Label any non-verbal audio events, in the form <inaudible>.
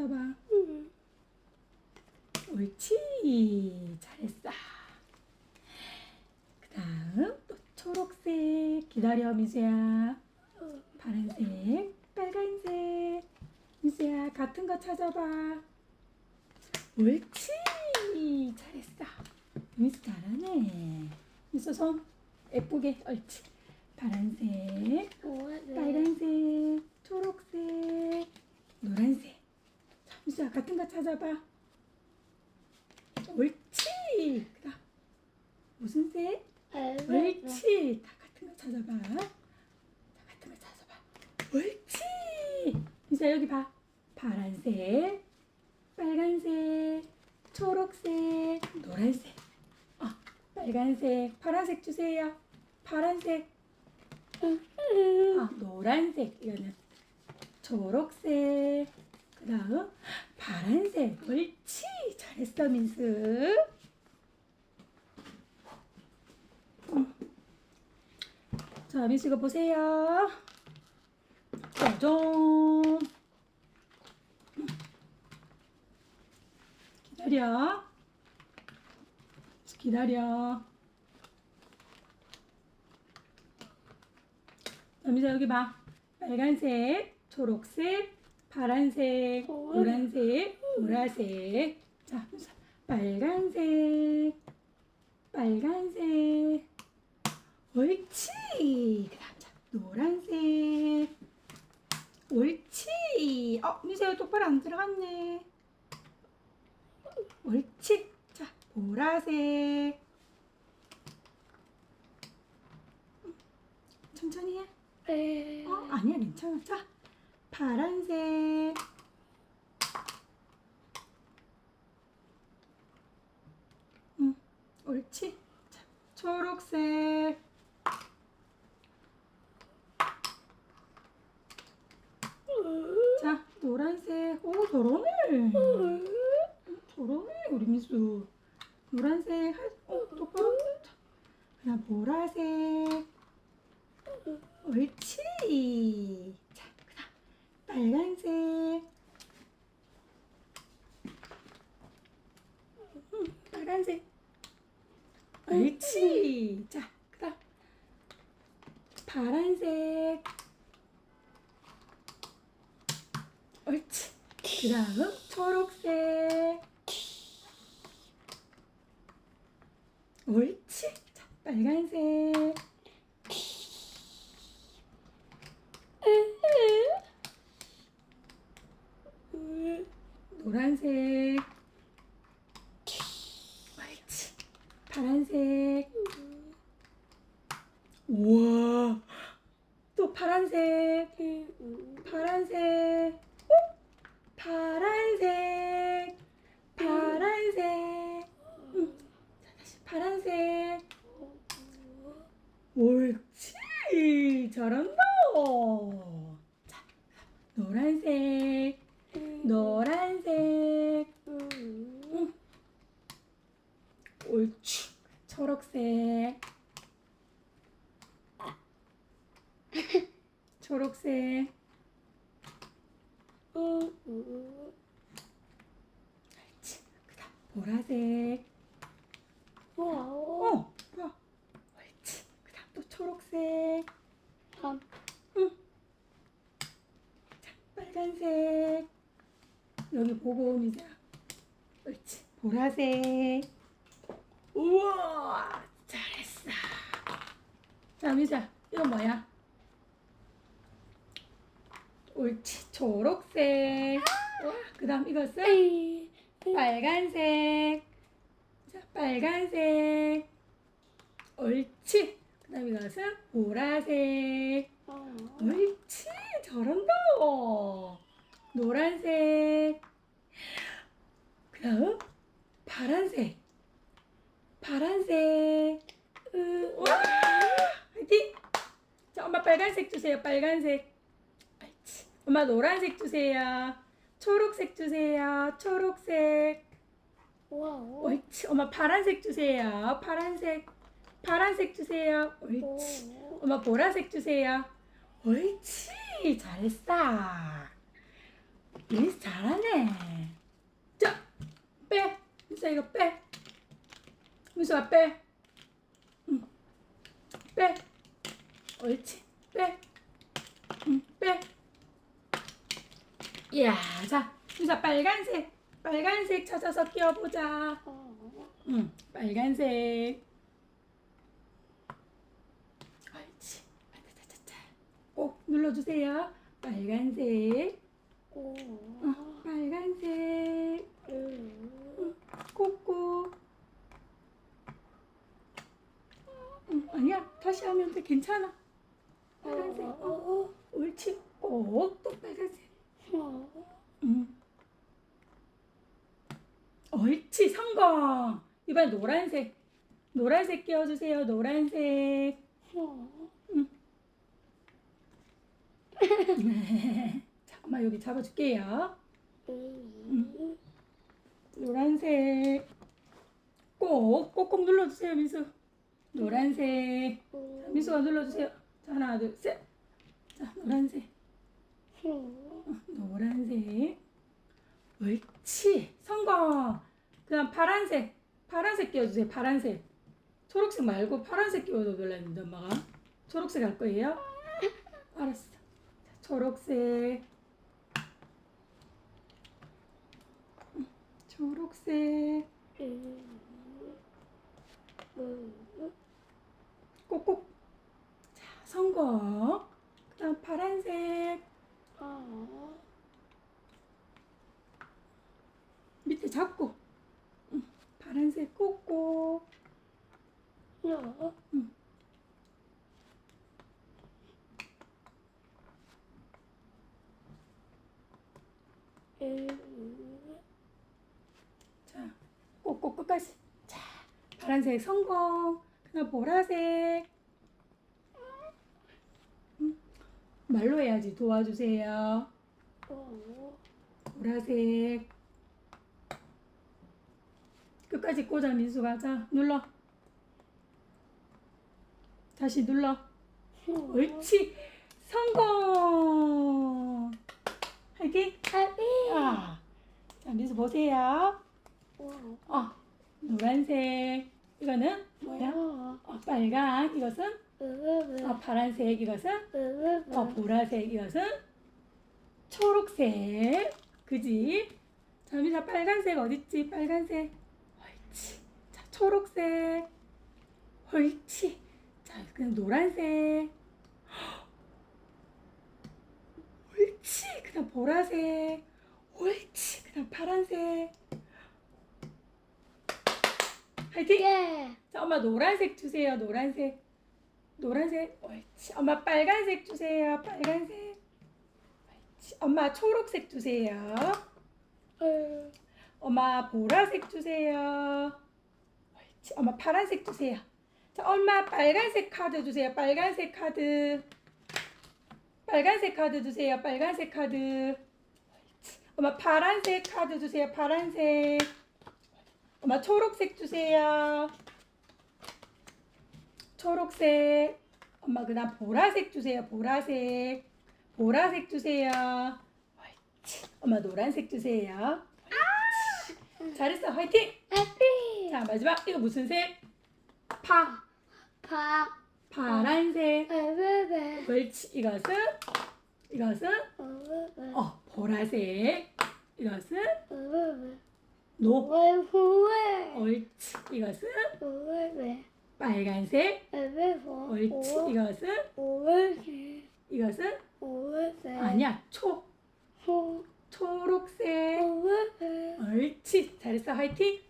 찾아봐. 옳지. 잘했어. 그 다음 또 초록색 기다려 미수야. 파란색, 빨간색. 미수야 같은 거 찾아봐. 옳지. 잘했어. 미수 잘하네. 미수 손 예쁘게 옳지. 파란색, 빨간색, 초록색, 노란색. 자, 미수야 같은 거 찾아봐. 옳지. 무슨 색? 옳지. 다 같은 거 찾아봐. 다 같은 거 찾아봐. 옳지. 미수야 여기 봐. 파란색, 빨간색, 초록색, 노란색. 어, 빨간색, 파란색 주세요. 파란색. 아, 노란색. 이거는 초록색. 그 다음 파란색. 옳지. 잘했어, 민수. 음. 자, 민수 이거 보세요. 짜잔. 기다려. 기다려. 남자 여기 봐. 빨간색, 초록색, 파란색, 노란색, 보라색. 자. 빨간색, 빨간색. 옳지. 그다음 자, 노란색. 옳지. 어, 미세요 똑바로 안 들어갔네. 옳지. 자, 보라색. 천천히 해. 어, 아니야, 괜찮아. 자, 파란색. 응, 옳지. 자, 초록색. 자, 노란색. 오, 저러네. 저러네, 우리 미수. 노란색. 할, 어, 똑바로. 자, 그냥 보라색. 옳지. 빨간색. 음, 빨간색. 옳지. 자, 그다음 파란색. 옳지. 그다음 초록색. 옳지. 자, 빨간색. 옳지. 파란색. 우와. 또 파란색. 파란색. 어? 파란색. 파란색. 응. 자, 다시 파란색. 옳지. 잘한다. 자, 노란색. 노란색. 응. 옳지. 초록색. 초록색. 옳지. 그다음 보라색. 어, 뭐야? 옳지. 그다음 또 초록색. 응. 자, 빨간색. 여기 보고 오미자. 옳지. 보라색. 우와, 잘했어. 자, 미자, 이건 뭐야? 옳지. 초록색. 와, 그다음 이것은 빨간색. 자, 빨간색. 옳지. 그 다음 이것은 보라색. 옳지. 잘한다. 노란색. 그 다음 파란색. 파란색. 으, 와! 화이팅! 자, 엄마 빨간색 주세요. 빨간색. 옳지. 엄마 노란색 주세요. 초록색 주세요. 초록색. 옳지. 엄마 파란색 주세요. 파란색. 파란색 주세요. 옳지. 엄마 보라색 주세요. 옳지. 잘했어. 민수 잘하네. 자, 빼. 민수야 이거 빼. 민수야 빼. 응. 빼. 옳지. 빼. 응, 빼. 이야, 자, 민수야 빨간색. 빨간색 찾아서 끼워보자. 응, 빨간색. 옳지. 꼭 눌러주세요. 빨간색. 어, 빨간색. 응, 꼭꼭. 응, 아니야. 다시 하면 돼. 괜찮아. 빨간색. 어, 옳지. 꼭또 빨간색. 응. 옳지. 성공. 이번 노란색. 노란색 끼워주세요. 노란색. <laughs> 자, 엄마 여기 잡아줄게요. 노란색. 꼭, 꼭꼭 눌러주세요, 민수. 노란색. 자, 민수가 눌러주세요. 자, 하나, 둘, 셋. 자, 노란색. 어, 노란색. 옳지. 성공. 그 다음 파란색. 파란색 끼워주세요. 파란색. 초록색 말고 파란색 끼워도 놀랐는데, 엄마가. 초록색 할 거예요? 알았어. 자, 초록색. 음, 초록색. 꼭꼭. 자, 성공. 그 다음 파란색. 밑에 잡고. 응, 파란색 꼭꼭. 자, 꼭꼭 끝까지. 자, 파란색 성공. 그다음 보라색. 음, 말로 해야지. 도와주세요. 보라색. 끝까지 꽂아 민수가. 자, 눌러. 다시 눌러. 옳지. 성공. 화이팅. 아. 자, 민수 보세요. 어, 노란색. 이거는 뭐야? 어, 빨강. 이것은 어, 파란색. 이것은 어, 보라색. 이것은 초록색. 그지? 자, 민수 빨간색 어딨지? 빨간색. 옳지. 자, 초록색. 옳지. 자, 그냥 노란색. <gasps> 옳지. 그다음 보라색. 옳지. 그다음 파란색. 화이팅! 자, 엄마 노란색 주세요. 노란색. 노란색. 옳지. 엄마 빨간색 주세요. 빨간색. 옳지. 엄마 초록색 주세요. 엄마 보라색 주세요. 옳지. 엄마 파란색 주세요. 자, 엄마 빨간색 카드 주세요. 빨간색 카드. 빨간색 카드 주세요. 빨간색 카드. 옳지. 엄마 파란색 카드 주세요. 파란색. 엄마 초록색 주세요. 초록색. 엄마 그다음 보라색 주세요. 보라색. 보라색 주세요. 옳지. 엄마 노란색 주세요. 옳지. 잘했어. 화이팅. 자 마지막 이거 무슨 색? 파. 파란색. 옳지. 이것은 이것은 어 보라색. 이것은 노. 옳지. 이것은 빨간색. 옳지. 이것은 이것은 아니야. 초. 초록색. 옳지. 잘했어. 화이팅.